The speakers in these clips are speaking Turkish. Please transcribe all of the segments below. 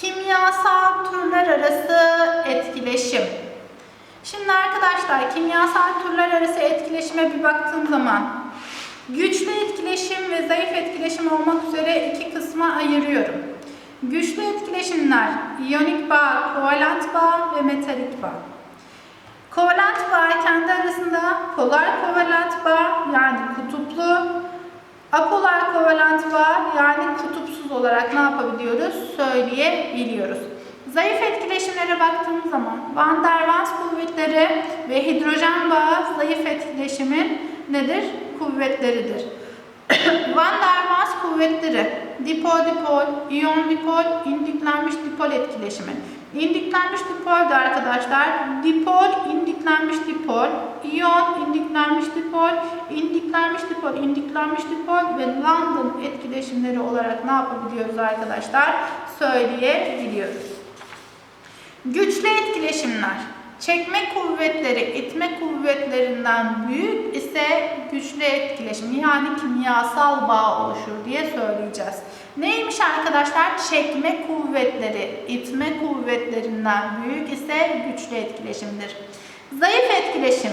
Kimyasal türler arası etkileşim. Şimdi arkadaşlar kimyasal türler arası etkileşime bir baktığım zaman güçlü etkileşim ve zayıf etkileşim olmak üzere iki kısma ayırıyorum. Güçlü etkileşimler iyonik bağ, kovalent bağ ve metalik bağ. Kovalent bağ kendi arasında polar kovalent bağ yani kutuplu, apolar kovalent bağ yani kutupsuz olarak ne yapabiliyoruz? Söyleyebiliyoruz. Zayıf etkileşimlere baktığımız zaman Van der Waals kuvvetleri ve hidrojen bağı zayıf etkileşimin nedir? Kuvvetleridir. Van der Waals kuvvetleri dipol-dipol, iyon-dipol, indüklenmiş dipol etkileşimi. İndüklenmiş dipol de arkadaşlar dipol, indüklenmiş dipol, iyon, indüklenmiş dipol, indüklenmiş dipol, indüklenmiş dipol ve London etkileşimleri olarak ne yapabiliyoruz arkadaşlar? Söyleyebiliyoruz. Güçlü etkileşimler. Çekme kuvvetleri itme kuvvetlerinden büyük ise güçlü etkileşim yani kimyasal bağ oluşur diye söyleyeceğiz. Neymiş arkadaşlar? Çekme kuvvetleri itme kuvvetlerinden büyük ise güçlü etkileşimdir. Zayıf etkileşim.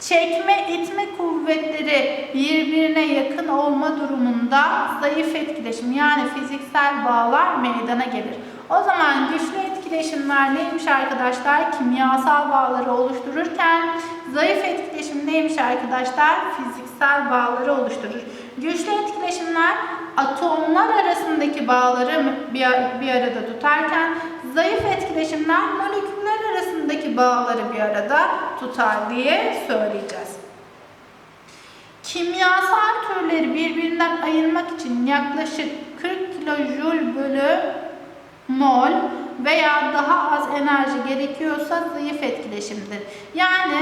Çekme itme kuvvetleri birbirine yakın olma durumunda zayıf etkileşim yani fiziksel bağlar meydana gelir. O zaman güçlü etkileşimler neymiş arkadaşlar? Kimyasal bağları oluştururken zayıf etkileşim neymiş arkadaşlar? Fiziksel bağları oluşturur. Güçlü etkileşimler atomlar arasındaki bağları bir, bir arada tutarken zayıf etkileşimler moleküller arasındaki bağları bir arada tutar diye söyleyeceğiz. Kimyasal türleri birbirinden ayırmak için yaklaşık 40 kilojül bölü mol veya daha az enerji gerekiyorsa zayıf etkileşimdir. Yani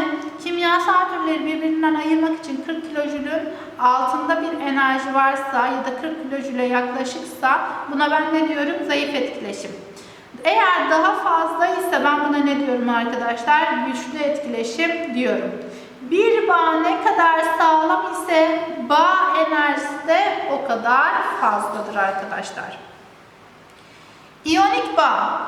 kimyasal türleri birbirinden ayırmak için 40 kilojülün altında bir enerji varsa ya da 40 kilojüle yaklaşıksa buna ben ne diyorum? Zayıf etkileşim. Eğer daha fazla ise ben buna ne diyorum arkadaşlar? Güçlü etkileşim diyorum. Bir bağ ne kadar sağlam ise bağ enerjisi de o kadar fazladır arkadaşlar. İyonik bağ,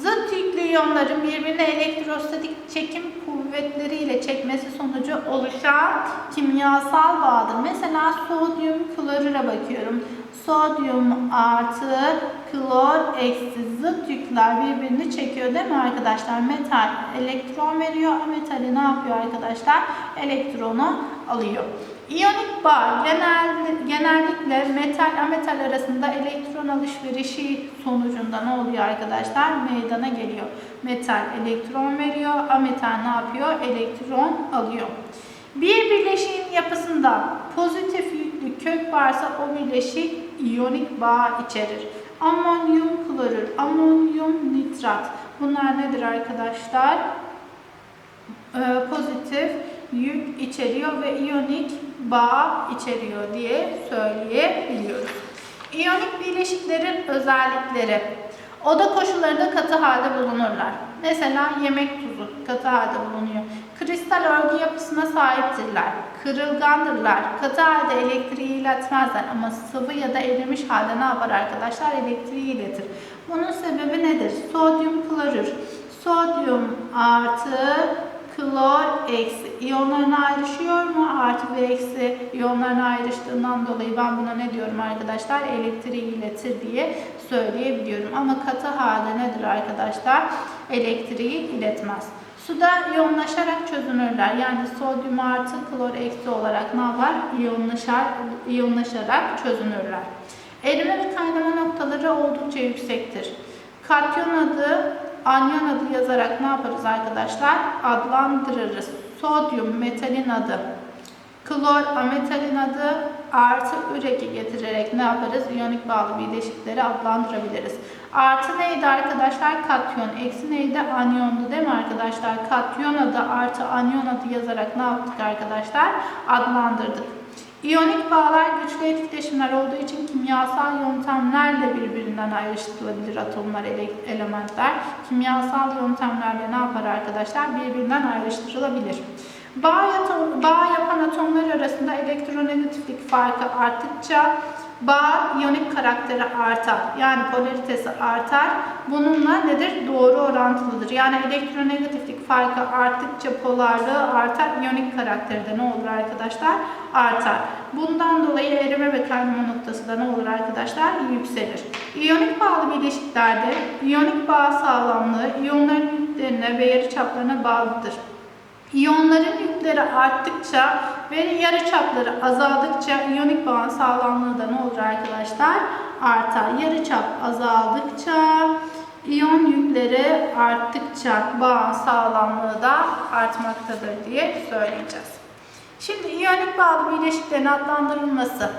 zıt yüklü iyonların birbirine elektrostatik çekim kuvvetleriyle çekmesi sonucu oluşan kimyasal bağdır. Mesela sodyum klorüre bakıyorum. Sodyum artı klor eksi zıt yükler birbirini çekiyor değil mi arkadaşlar? Metal elektron veriyor. Metali ne yapıyor arkadaşlar? Elektronu alıyor. İyonik bağ genel, genellikle metal ametal arasında elektron alışverişi sonucunda ne oluyor arkadaşlar? Meydana geliyor. Metal elektron veriyor, ametal ne yapıyor? Elektron alıyor. Bir bileşiğin yapısında pozitif yüklü kök varsa o bileşik iyonik bağ içerir. Amonyum klorür, amonyum nitrat. Bunlar nedir arkadaşlar? Ee, pozitif yük içeriyor ve iyonik bağ içeriyor diye söyleyebiliyoruz. İyonik bileşiklerin özellikleri. Oda koşullarında katı halde bulunurlar. Mesela yemek tuzu katı halde bulunuyor. Kristal örgü yapısına sahiptirler. Kırılgandırlar. Katı halde elektriği iletmezler ama sıvı ya da erimiş halde ne yapar arkadaşlar? Elektriği iletir. Bunun sebebi nedir? Sodyum klorür. Sodyum artı klor eksi iyonlarına ayrışıyor mu? Artı ve eksi iyonlarına ayrıştığından dolayı ben buna ne diyorum arkadaşlar? Elektriği iletir diye söyleyebiliyorum. Ama katı halde nedir arkadaşlar? Elektriği iletmez. Suda iyonlaşarak çözünürler. Yani sodyum artı klor eksi olarak ne var? İyonlaşar, iyonlaşarak çözünürler. Erime ve kaynama noktaları oldukça yüksektir. Katyon adı anyon adı yazarak ne yaparız arkadaşlar? Adlandırırız. Sodyum metalin adı, klor ametalin adı artı üreki getirerek ne yaparız? İyonik bağlı bileşikleri adlandırabiliriz. Artı neydi arkadaşlar? Katyon. Eksi neydi? Anyondu değil mi arkadaşlar? Katyon adı artı anyon adı yazarak ne yaptık arkadaşlar? Adlandırdık. İyonik bağlar güçlü etkileşimler olduğu için kimyasal yöntemlerle birbirinden ayrıştırılabilir atomlar, elementler. Kimyasal yöntemlerle ne yapar arkadaşlar? Birbirinden ayrıştırılabilir. Bağ, bağ yapan atomlar arasında elektronegatiflik farkı arttıkça Bağ iyonik karakteri artar. Yani polaritesi artar. Bununla nedir? Doğru orantılıdır. Yani elektronegatiflik farkı arttıkça polarlığı artar. İyonik karakteri de ne olur arkadaşlar? Artar. Bundan dolayı erime ve kaynama noktası da ne olur arkadaşlar? Yükselir. İyonik bağlı bileşiklerde iyonik bağ sağlamlığı iyonların yüklerine ve yarıçaplarına bağlıdır. İyonların yükleri arttıkça ve yarıçapları azaldıkça iyonik bağın sağlamlığı da ne olur arkadaşlar? Artar. Yarıçap azaldıkça iyon yükleri arttıkça bağın sağlamlığı da artmaktadır diye söyleyeceğiz. Şimdi iyonik bağlı bileşiklerin adlandırılması.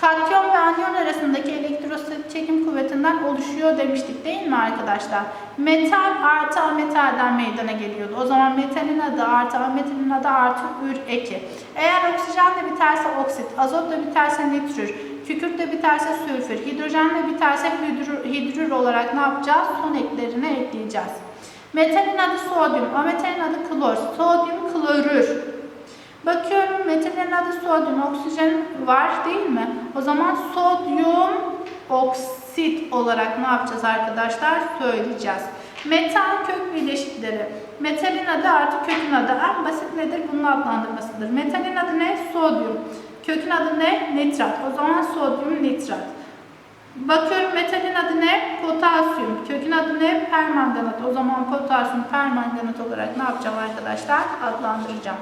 Katyon ve anyon arasındaki elektrostatik çekim kuvvetinden oluşuyor demiştik değil mi arkadaşlar? Metal artı ametalden meydana geliyordu. O zaman metalin adı artı ametalin adı artı ür eki. Eğer oksijen de biterse oksit, azot da biterse nitrür, kükürt de biterse sülfür, hidrojen de biterse hidrür, hidrür olarak ne yapacağız? Son eklerini ekleyeceğiz. Metalin adı sodyum, ametalin adı klor, sodyum klorür. Bakıyorum metalin adı sodyum, oksijen var değil mi? O zaman sodyum oksit olarak ne yapacağız arkadaşlar? Söyleyeceğiz. Metal kök bileşikleri. Metalin adı artı kökün adı. En basit nedir? Bunun adlandırmasıdır. Metalin adı ne? Sodyum. Kökün adı ne? Nitrat. O zaman sodyum nitrat. Bakıyorum metalin adı ne? Potasyum. Kökün adı ne? Permanganat. O zaman potasyum permanganat olarak ne yapacağım arkadaşlar? Adlandıracağım.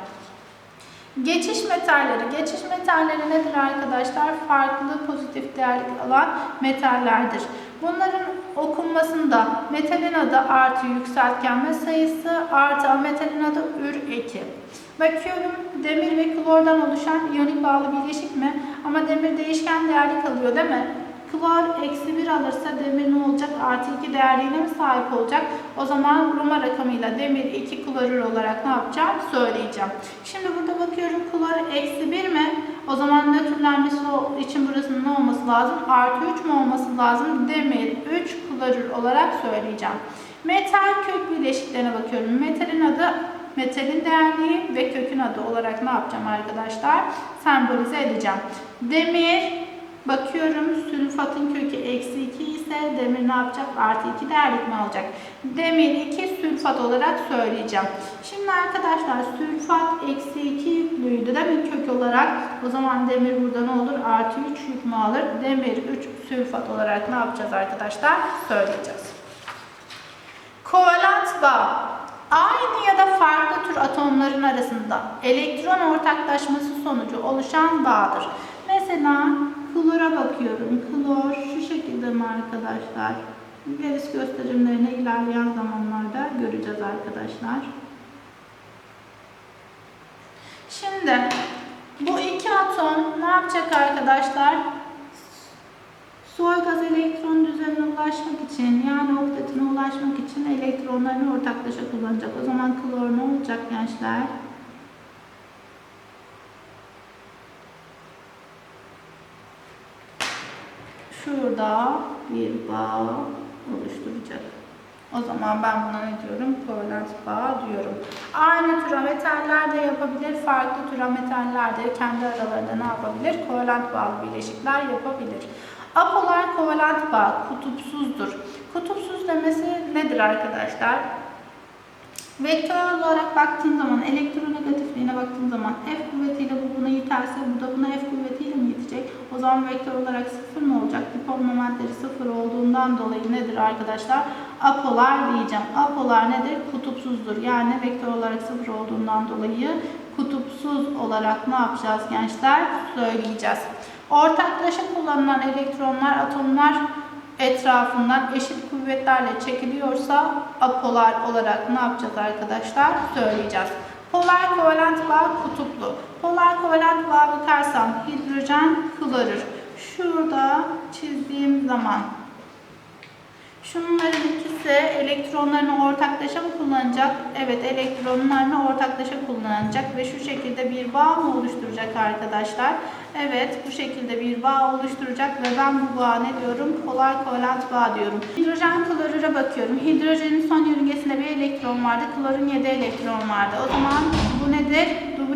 Geçiş metalleri. Geçiş metalleri nedir arkadaşlar? Farklı pozitif değerlik alan metallerdir. Bunların okunmasında metalin adı artı yükseltgenme sayısı artı metalin adı ür eki. Bakıyorum demir ve klordan oluşan iyonik bağlı bileşik mi? Ama demir değişken değerli kalıyor değil mi? Klor eksi 1 alırsa demir ne olacak? Artı 2 değerliğine mi sahip olacak? O zaman Roma rakamıyla demir 2 klorür olarak ne yapacağım? Söyleyeceğim. Şimdi burada bakıyorum klor eksi 1 mi? O zaman nötrlenmesi için burasının ne olması lazım? Artı 3 mü olması lazım? Demir 3 klorür olarak söyleyeceğim. Metal kök bileşiklerine bakıyorum. Metalin adı metalin değerliği ve kökün adı olarak ne yapacağım arkadaşlar? Sembolize edeceğim. Demir Bakıyorum sülfatın kökü eksi 2 ise demir ne yapacak? Artı 2 değerlik mi alacak? Demir 2 sülfat olarak söyleyeceğim. Şimdi arkadaşlar sülfat eksi 2 yüklüydü değil mi kök olarak? O zaman demir burada ne olur? Artı 3 yük mü alır? Demir 3 sülfat olarak ne yapacağız arkadaşlar? Söyleyeceğiz. Kovalent bağ. Aynı ya da farklı tür atomların arasında elektron ortaklaşması sonucu oluşan bağdır. Mesela klora bakıyorum. Klor şu şekilde mi arkadaşlar? Gerisi gösterimlerini ilerleyen zamanlarda göreceğiz arkadaşlar. Şimdi bu iki atom ne yapacak arkadaşlar? Soy gaz elektron düzenine ulaşmak için yani oktetine ulaşmak için elektronlarını ortaklaşa kullanacak. O zaman klor ne olacak gençler? Şurada bir bağ oluşturacak. O zaman ben buna ne diyorum? Kovalent bağ diyorum. Aynı tür metaller de yapabilir, farklı tür metaller de kendi aralarında ne yapabilir? Kovalent bağlı bileşikler yapabilir. Apolar kovalent bağ kutupsuzdur. Kutupsuz demesi nedir arkadaşlar? Vektör olarak baktığın zaman, elektronegatifliğine baktığın zaman F kuvvetiyle bu buna iterse bu da buna F kuvvetiyle mi itecek? O zaman vektör olarak sıfır mı olacak? Dipol momentleri sıfır olduğundan dolayı nedir arkadaşlar? Apolar diyeceğim. Apolar nedir? Kutupsuzdur. Yani vektör olarak sıfır olduğundan dolayı kutupsuz olarak ne yapacağız gençler? Söyleyeceğiz. Ortaklaşa kullanılan elektronlar, atomlar etrafından eşit kuvvetlerle çekiliyorsa apolar olarak ne yapacağız arkadaşlar? Söyleyeceğiz. Polar kovalent bağ kutuplu. Polar kovalent bağ bakarsam hidrojen klorür. Şurada çizdiğim zaman Şunların ikisi elektronlarını ortaklaşa mı kullanacak? Evet elektronlarını ortaklaşa kullanacak ve şu şekilde bir bağ mı oluşturacak arkadaşlar? Evet bu şekilde bir bağ oluşturacak ve ben bu bağa ne diyorum? Polar kovalent bağ diyorum. Hidrojen klorüre bakıyorum. Hidrojenin son yörüngesinde bir elektron vardı. Klorun 7 elektron vardı. O zaman bu nedir?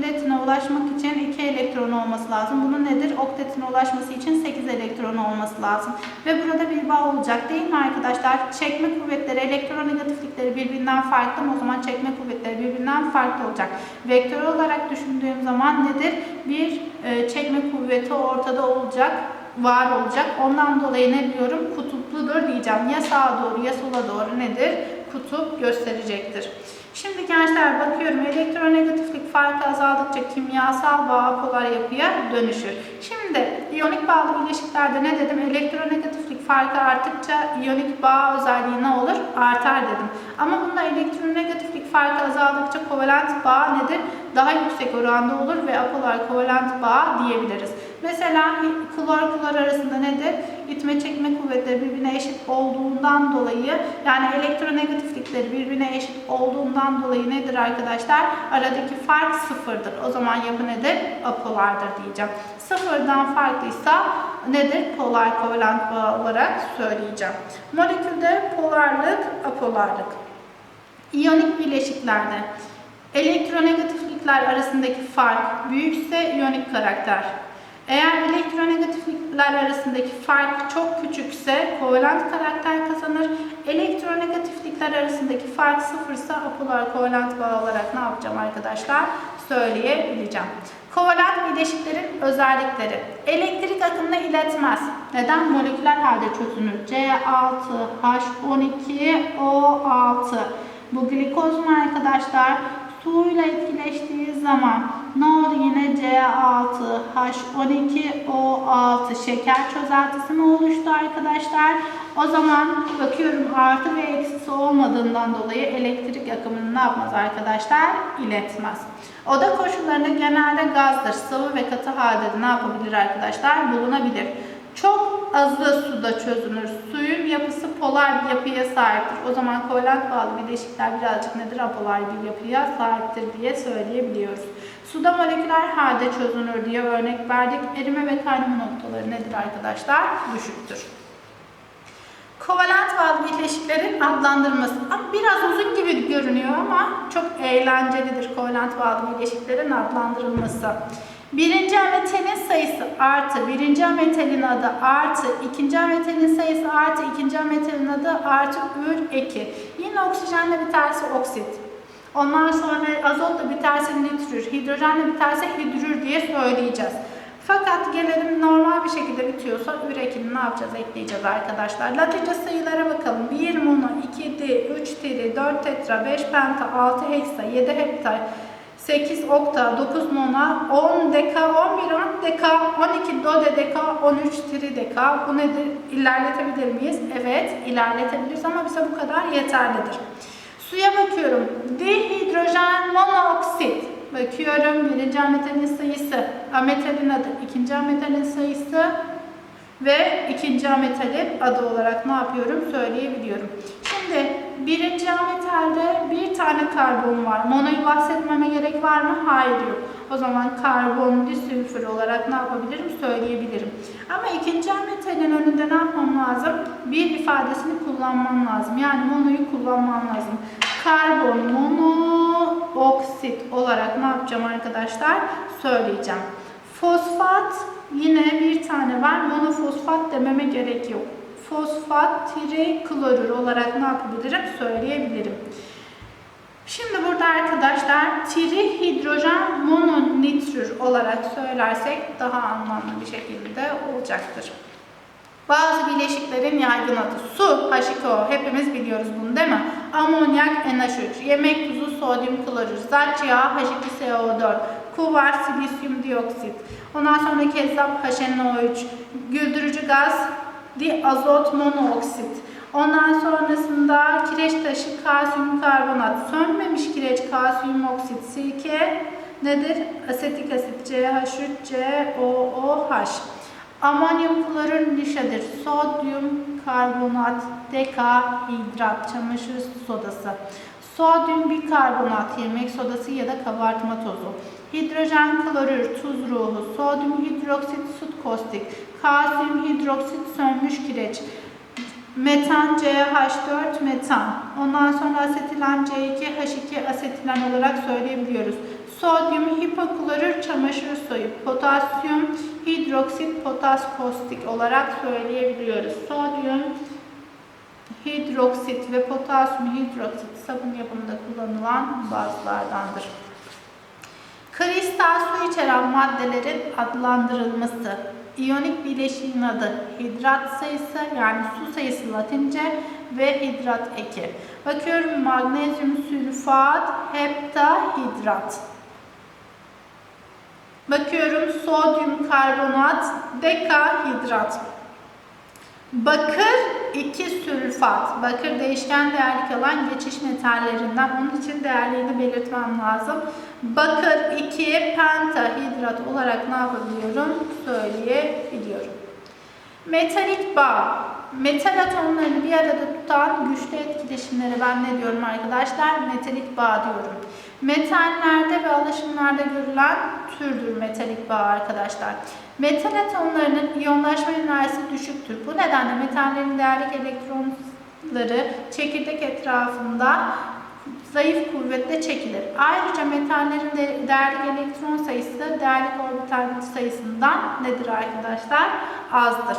kuvvetine ulaşmak için 2 elektron olması lazım. Bunun nedir? Oktetine ulaşması için 8 elektron olması lazım. Ve burada bir bağ olacak değil mi arkadaşlar? Çekme kuvvetleri, elektronegatiflikleri birbirinden farklı mı? O zaman çekme kuvvetleri birbirinden farklı olacak. Vektör olarak düşündüğüm zaman nedir? Bir e, çekme kuvveti ortada olacak var olacak. Ondan dolayı ne diyorum? Kutupludur diyeceğim. Ya sağa doğru ya sola doğru nedir? Kutup gösterecektir. Şimdi gençler bakıyorum elektronegatiflik farkı azaldıkça kimyasal bağ polar yapıya dönüşür. Şimdi iyonik bağlı bileşiklerde ne dedim? Elektronegatiflik farkı arttıkça iyonik bağ özelliği ne olur? Artar dedim. Ama bunda elektronegatiflik farkı azaldıkça kovalent bağ nedir? Daha yüksek oranda olur ve apolar kovalent bağ diyebiliriz. Mesela klor klor arasında nedir? İtme çekme kuvvetleri birbirine eşit olduğundan dolayı yani elektronegatiflikleri birbirine eşit olduğundan dolayı nedir arkadaşlar? Aradaki fark sıfırdır. O zaman yapı nedir? Apolardır diyeceğim. Sıfırdan farklıysa nedir? Polar kovalent bağ olarak söyleyeceğim. Molekülde polarlık, apolarlık. İyonik bileşiklerde elektronegatiflikler arasındaki fark büyükse iyonik karakter. Eğer elektronegatiflikler arasındaki fark çok küçükse kovalent karakter kazanır. Elektronegatiflikler arasındaki fark sıfırsa apolar kovalent bağ olarak ne yapacağım arkadaşlar? Söyleyebileceğim. Kovalent bileşiklerin özellikleri. Elektrik akımını iletmez. Neden? Moleküler halde çözünür. C6H12O6. Bu glikoz mu arkadaşlar? Suyla etkileştiği zaman ne oldu yine C6H12O6 şeker çözeltisi mi oluştu arkadaşlar? O zaman bakıyorum artı ve eksisi olmadığından dolayı elektrik akımını ne yapmaz arkadaşlar? İletmez. Oda koşullarında genelde gazdır. Sıvı ve katı halde de ne yapabilir arkadaşlar? Bulunabilir. Çok azı suda çözünür. Suyun yapısı polar bir yapıya sahiptir. O zaman kovalent bağlı bileşikler birazcık nedir? Apolar bir yapıya sahiptir diye söyleyebiliyoruz. Suda moleküler halde çözünür diye örnek verdik. Erime ve kaynama noktaları nedir arkadaşlar? Düşüktür. Kovalent bağlı bileşiklerin adlandırması. Ama biraz uzun gibi görünüyor ama çok eğlencelidir kovalent bağlı bileşiklerin adlandırılması. Birinci ametalin sayısı artı birinci ametalin adı artı ikinci ametalin sayısı artı ikinci ametalin adı artı ür eki. Yine oksijenle biterse oksit. Ondan sonra azotla biterse nitrür, hidrojenle biterse hidrür diye söyleyeceğiz. Fakat gelelim normal bir şekilde bitiyorsa ürekini ne yapacağız? Ekleyeceğiz arkadaşlar. Latince sayılara bakalım. 1 mono, 2 di, 3 tri, 4 tetra, 5 penta, 6 heksa, 7 heptal, 8 okta, 9 nona, 10 deka, 11 on deka, 12 dodeka, 13 trideka. Bu nedir? İlerletebilir miyiz? Evet, ilerletebiliriz ama bize bu kadar yeterlidir. Suya bakıyorum. Dihidrojen monoksit. Bakıyorum birinci ametalin sayısı, ametalin adı, ikinci ametalin sayısı ve ikinci ametalin adı olarak ne yapıyorum söyleyebiliyorum. Şimdi birinci ametalde bir tane karbon var. Monoyu bahsetmeme gerek var mı? Hayır yok. O zaman karbon disülfür olarak ne yapabilirim? Söyleyebilirim. Ama ikinci ametalin önünde ne yapmam lazım? Bir ifadesini kullanmam lazım. Yani monoyu kullanmam lazım. Karbon monoksit olarak ne yapacağım arkadaşlar? Söyleyeceğim. Fosfat yine bir tane var. Monofosfat dememe gerek yok. Fosfat triklorür olarak ne yapabilirim? Söyleyebilirim. Şimdi burada arkadaşlar trihidrojen mononitrür olarak söylersek daha anlamlı bir şekilde olacaktır. Bazı bileşiklerin yaygın adı su, H2O. Hepimiz biliyoruz bunu değil mi? Amonyak NH3, yemek tuzu sodyum klorür, zat yağı H2SO4, kuvar silisyum dioksit. Ondan sonra kezzap HNO3, güldürücü gaz diazot monoksit. Ondan sonrasında kireç taşı kalsiyum karbonat, sönmemiş kireç kalsiyum oksit, sirke nedir? Asetik asit CH3COOH. Amonyum klorür nişadır. Sodyum karbonat, dekahidrat, çamaşır sodası. Sodyum bikarbonat, yemek sodası ya da kabartma tozu. Hidrojen klorür, tuz ruhu. Sodyum hidroksit, sut kostik. Kalsiyum hidroksit, sönmüş kireç. Metan CH4 metan. Ondan sonra asetilen C2H2 asetilen olarak söyleyebiliyoruz. Sodyum hipoklorür çamaşır suyu. Potasyum hidroksit potas kostik olarak söyleyebiliyoruz. Sodyum hidroksit ve potasyum hidroksit sabun yapımında kullanılan bazlardandır. Kristal su içeren maddelerin adlandırılması. İyonik bileşiğin adı hidrat sayısı yani su sayısı latince ve hidrat eki. Bakıyorum magnezyum sülfat heptahidrat. Bakıyorum sodyum karbonat dekahidrat. Bakır 2 sülfat. Bakır değişken değerlik alan geçiş metallerinden. Onun için değerliğini belirtmem lazım. Bakır 2 pentahidrat olarak ne yapabiliyorum? Söyleyebiliyorum. Metalik bağ. Metal atomlarını bir arada tutan güçlü etkileşimleri ben ne diyorum arkadaşlar? Metalik bağ diyorum. Metallerde ve alaşımlarda görülen türdür metalik bağ arkadaşlar. Metal atomlarının iyonlaşma enerjisi düşüktür. Bu nedenle metallerin değerlik elektronları çekirdek etrafında zayıf kuvvetle çekilir. Ayrıca metallerin de değerlik elektron sayısı değerlik orbital sayısından nedir arkadaşlar? Azdır.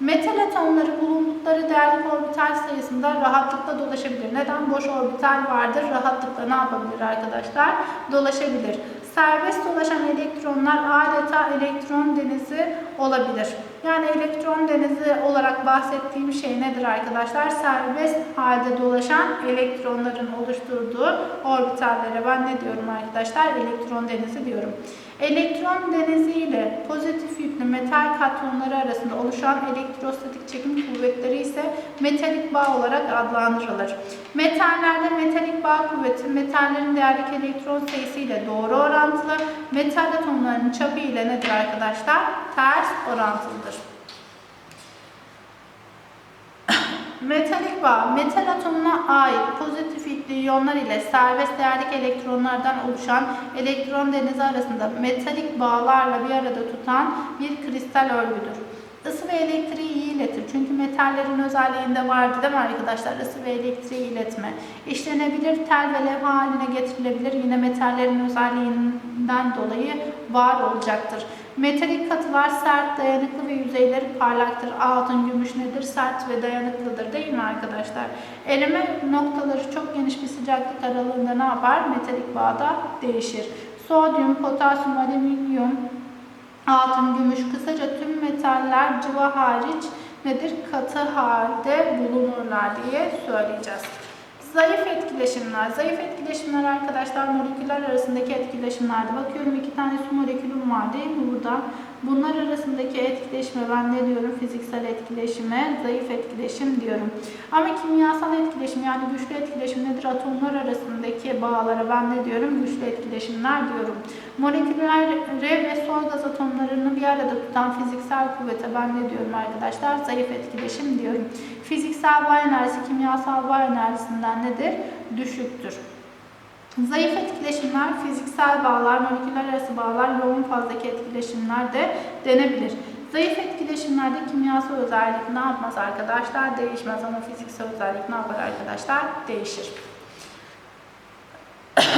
Metal atomları bulundukları değerlik orbital sayısında rahatlıkla dolaşabilir. Neden? Boş orbital vardır. Rahatlıkla ne yapabilir arkadaşlar? Dolaşabilir. Serbest dolaşan elektronlar adeta elektron denizi olabilir. Yani elektron denizi olarak bahsettiğim şey nedir arkadaşlar? Serbest halde dolaşan elektronların oluşturduğu orbitallere ben ne diyorum arkadaşlar? Elektron denizi diyorum. Elektron denizi ile pozitif yüklü metal katyonları arasında oluşan elektrostatik çekim kuvvetleri ise metalik bağ olarak adlandırılır. Metallerde metalik bağ kuvveti metallerin değerlik elektron sayısı ile doğru orantılı, metal atomlarının çapı ile nedir arkadaşlar? Ters orantılıdır. Metalik bağ, metal atomuna ait pozitif yüklü iyonlar ile serbest değerlik elektronlardan oluşan elektron denizi arasında metalik bağlarla bir arada tutan bir kristal örgüdür. Isı ve elektriği iyi iletir. Çünkü metallerin özelliğinde vardı değil mi arkadaşlar? Isı ve elektriği iletme. İşlenebilir, tel ve levha haline getirilebilir. Yine metallerin özelliğinden dolayı var olacaktır. Metalik katılar sert, dayanıklı ve yüzeyleri parlaktır. Altın, gümüş nedir? Sert ve dayanıklıdır değil mi arkadaşlar? Erime noktaları çok geniş bir sıcaklık aralığında ne yapar? Metalik bağda değişir. Sodyum, potasyum, alüminyum, altın, gümüş, kısaca tüm metaller cıva hariç nedir? Katı halde bulunurlar diye söyleyeceğiz. Zayıf etkileşimler. Zayıf etkileşimler arkadaşlar moleküller arasındaki etkileşimlerde. Bakıyorum iki tane su molekülüm var değil mi burada? Bunlar arasındaki etkileşime ben ne diyorum? Fiziksel etkileşime zayıf etkileşim diyorum. Ama kimyasal etkileşim yani güçlü etkileşim nedir? Atomlar arasındaki bağlara ben ne diyorum? Güçlü etkileşimler diyorum. Moleküllere ve soy gaz atomlarını bir arada tutan fiziksel kuvvete ben ne diyorum arkadaşlar? Zayıf etkileşim diyorum. Fiziksel bağ enerjisi kimyasal bağ enerjisinden nedir? Düşüktür. Zayıf etkileşimler, fiziksel bağlar, moleküller arası bağlar, yoğun fazdaki etkileşimler de denebilir. Zayıf etkileşimlerde kimyasal özellik ne yapmaz arkadaşlar? Değişmez ama fiziksel özellik ne yapar arkadaşlar? Değişir.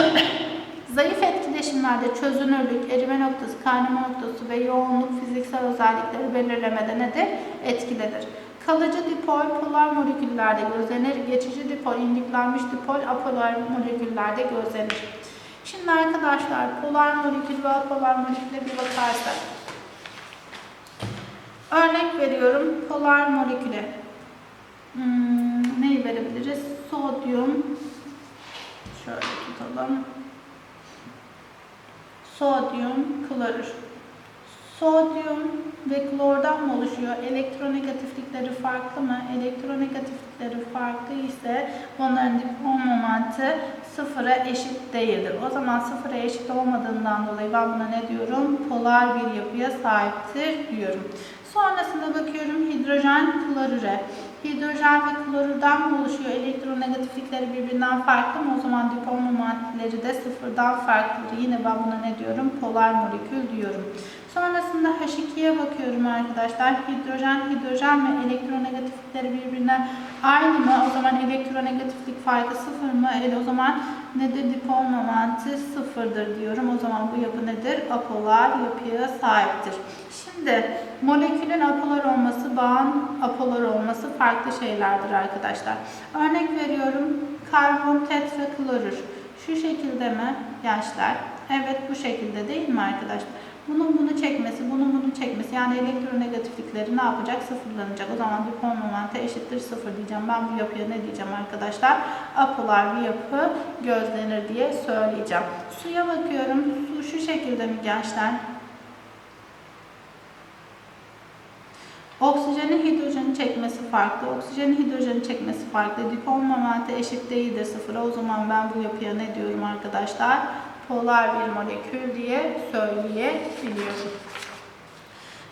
Zayıf etkileşimlerde çözünürlük, erime noktası, kaynama noktası ve yoğunluk fiziksel özellikleri belirlemede nedir? Etkilidir. Kalıcı dipol polar moleküllerde gözlenir. Geçici dipol, indüklenmiş dipol apolar moleküllerde gözlenir. Şimdi arkadaşlar polar molekül ve apolar moleküle bir bakarsak. Örnek veriyorum polar moleküle. Hmm, neyi verebiliriz? Sodyum. Şöyle tutalım. Sodyum klorür. Sodyum ve klordan mı oluşuyor? Elektronegatiflikleri farklı mı? Elektronegatiflikleri farklı ise onların dipol momenti sıfıra eşit değildir. O zaman sıfıra eşit olmadığından dolayı ben buna ne diyorum? Polar bir yapıya sahiptir diyorum. Sonrasında bakıyorum hidrojen klorüre. Hidrojen ve klorürden mi oluşuyor? Elektronegatiflikleri birbirinden farklı mı? O zaman dipol momentleri de sıfırdan farklıdır. Yine ben buna ne diyorum? Polar molekül diyorum. Sonrasında H2'ye bakıyorum arkadaşlar. Hidrojen, hidrojen ve elektronegatiflikleri birbirine aynı mı? O zaman elektronegatiflik farkı sıfır mı? Evet o zaman nedir? Dipol momenti sıfırdır diyorum. O zaman bu yapı nedir? Apolar yapıya sahiptir. Şimdi molekülün apolar olması, bağın apolar olması farklı şeylerdir arkadaşlar. Örnek veriyorum. Karbon tetraklorür. Şu şekilde mi gençler? Evet bu şekilde değil mi arkadaşlar? Bunun bunu çekmesi, bunun bunu çekmesi yani elektronegatiflikleri ne yapacak? Sıfırlanacak. O zaman dipol momenti eşittir sıfır diyeceğim. Ben bu yapıya ne diyeceğim arkadaşlar? Apolar bir yapı gözlenir diye söyleyeceğim. Suya bakıyorum. Su şu şekilde mi gençler? Oksijenin hidrojeni çekmesi farklı. Oksijenin hidrojeni çekmesi farklı. Dipol momenti eşit değildir sıfıra. O zaman ben bu yapıya ne diyorum arkadaşlar? Polar bir molekül diye söyleyebiliyorum.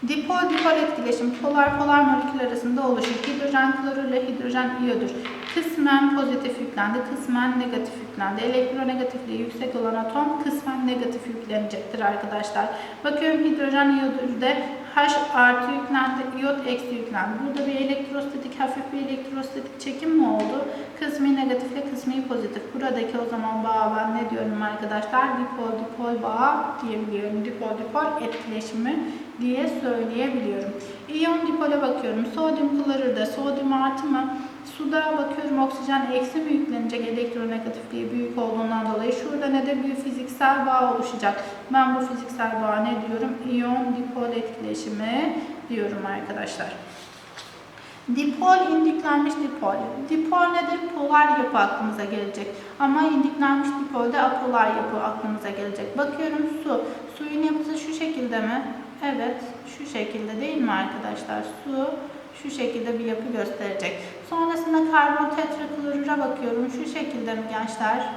Dipol dipol etkileşim polar polar molekül arasında oluşur. Hidrojen klorür ile hidrojen iyodür. Kısmen pozitif yüklendi, kısmen negatif yüklendi. Elektronegatifliği yüksek olan atom kısmen negatif yüklenecektir arkadaşlar. Bakıyorum hidrojen iyodürde H artı yüklendi, iyot eksi yüklendi. Burada bir elektrostatik, hafif bir elektrostatik çekim mi oldu? Kısmi negatifle kısmi pozitif. Buradaki o zaman bağ ben ne diyorum arkadaşlar? Dipol dipol bağ diyebiliyorum. Dipol dipol etkileşimi diye söyleyebiliyorum. İyon dipole bakıyorum. Sodyum klorürde sodyum artı mı? Suda bakıyorum oksijen eksi mi yüklenecek elektronegatifliği büyük olduğundan dolayı. Şurada ne de bir fiziksel bağ oluşacak. Ben bu fiziksel bağ ne diyorum? İyon dipol etkileşimi diyorum arkadaşlar. Dipol indiklenmiş dipol. Dipol nedir? Polar yapı aklımıza gelecek. Ama indiklenmiş dipolde apolar yapı aklımıza gelecek. Bakıyorum su. Suyun yapısı şu şekilde mi? Evet, şu şekilde değil mi arkadaşlar? Su şu şekilde bir yapı gösterecek. Sonrasında karbon tetraklorüre bakıyorum. Şu şekilde mi gençler?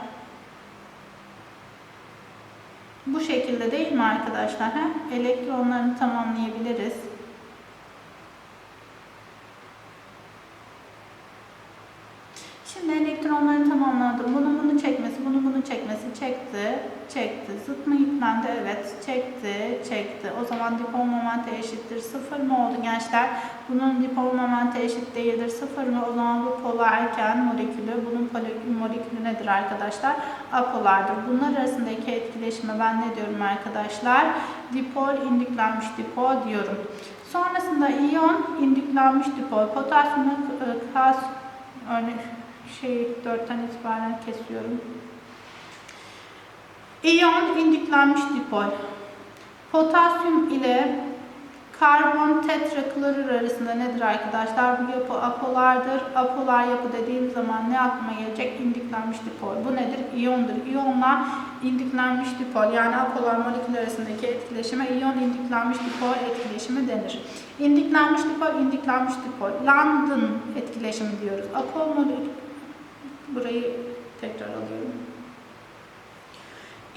Bu şekilde değil mi arkadaşlar? He? Elektronlarını tamamlayabiliriz. Şimdi elektronları tamamladım. Bunu bunu çekmesi, bunu bunu çekmesi çekti, çekti. Zıt mı yüklendi? Evet, çekti, çekti. O zaman dipol momenti eşittir. Sıfır mı oldu gençler? Bunun dipol momenti eşit değildir. Sıfır mı? O zaman bu polarken molekülü, bunun molekülü nedir arkadaşlar? Apolardır. Bunlar arasındaki etkileşime ben ne diyorum arkadaşlar? Dipol indüklenmiş dipol diyorum. Sonrasında iyon indüklenmiş dipol. Potasyumu, kas, örnek şey 4'ten itibaren kesiyorum. İyon indüklenmiş dipol. Potasyum ile karbon tetraklorür arasında nedir arkadaşlar? Bu yapı apolardır. Apolar yapı dediğim zaman ne aklıma gelecek? İndüklenmiş dipol. Bu nedir? İyondur. İyonla indüklenmiş dipol yani apolar molekül arasındaki etkileşime iyon indüklenmiş dipol etkileşimi denir. İndüklenmiş dipol, indüklenmiş dipol. London etkileşimi diyoruz. Apol molekül Burayı tekrar alıyorum.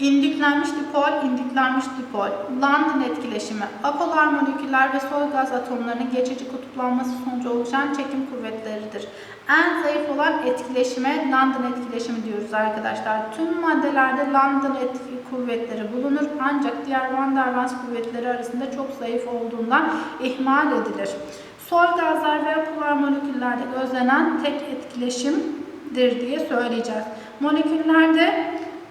İndüklenmiş dipol, indüklenmiş dipol. London etkileşimi. Apolar moleküller ve soy gaz atomlarının geçici kutuplanması sonucu oluşan çekim kuvvetleridir. En zayıf olan etkileşime London etkileşimi diyoruz arkadaşlar. Tüm maddelerde London etki kuvvetleri bulunur ancak diğer Van der Waals kuvvetleri arasında çok zayıf olduğundan ihmal edilir. Soy gazlar ve apolar moleküllerde gözlenen tek etkileşim dir diye söyleyeceğiz. Moleküllerde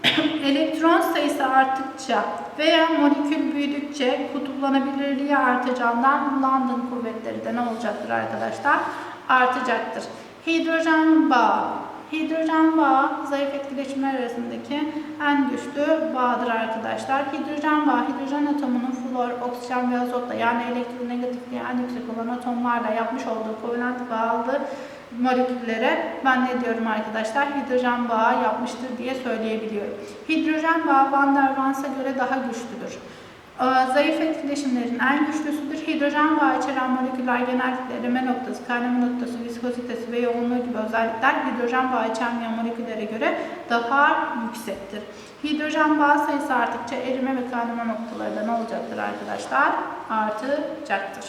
elektron sayısı arttıkça veya molekül büyüdükçe kutuplanabilirliği artacağından London kuvvetleri de ne olacaktır arkadaşlar? Artacaktır. Hidrojen bağı. Hidrojen bağı zayıf etkileşimler arasındaki en güçlü bağdır arkadaşlar. Hidrojen bağı, hidrojen atomunun flor, oksijen ve azotla yani elektronegatifliği en yüksek olan atomlarla yapmış olduğu kovalent bağlı moleküllere ben ne diyorum arkadaşlar? Hidrojen bağı yapmıştır diye söyleyebiliyorum. Hidrojen bağı Van der Waals'a göre daha güçlüdür. Zayıf etkileşimlerin en güçlüsüdür. Hidrojen bağı içeren moleküller genellikle erime noktası, kaynama noktası, viskozitesi ve yoğunluğu gibi özellikler hidrojen bağı içermeyen moleküllere göre daha yüksektir. Hidrojen bağı sayısı arttıkça erime ve kaynama noktaları da ne olacaktır arkadaşlar? Artacaktır.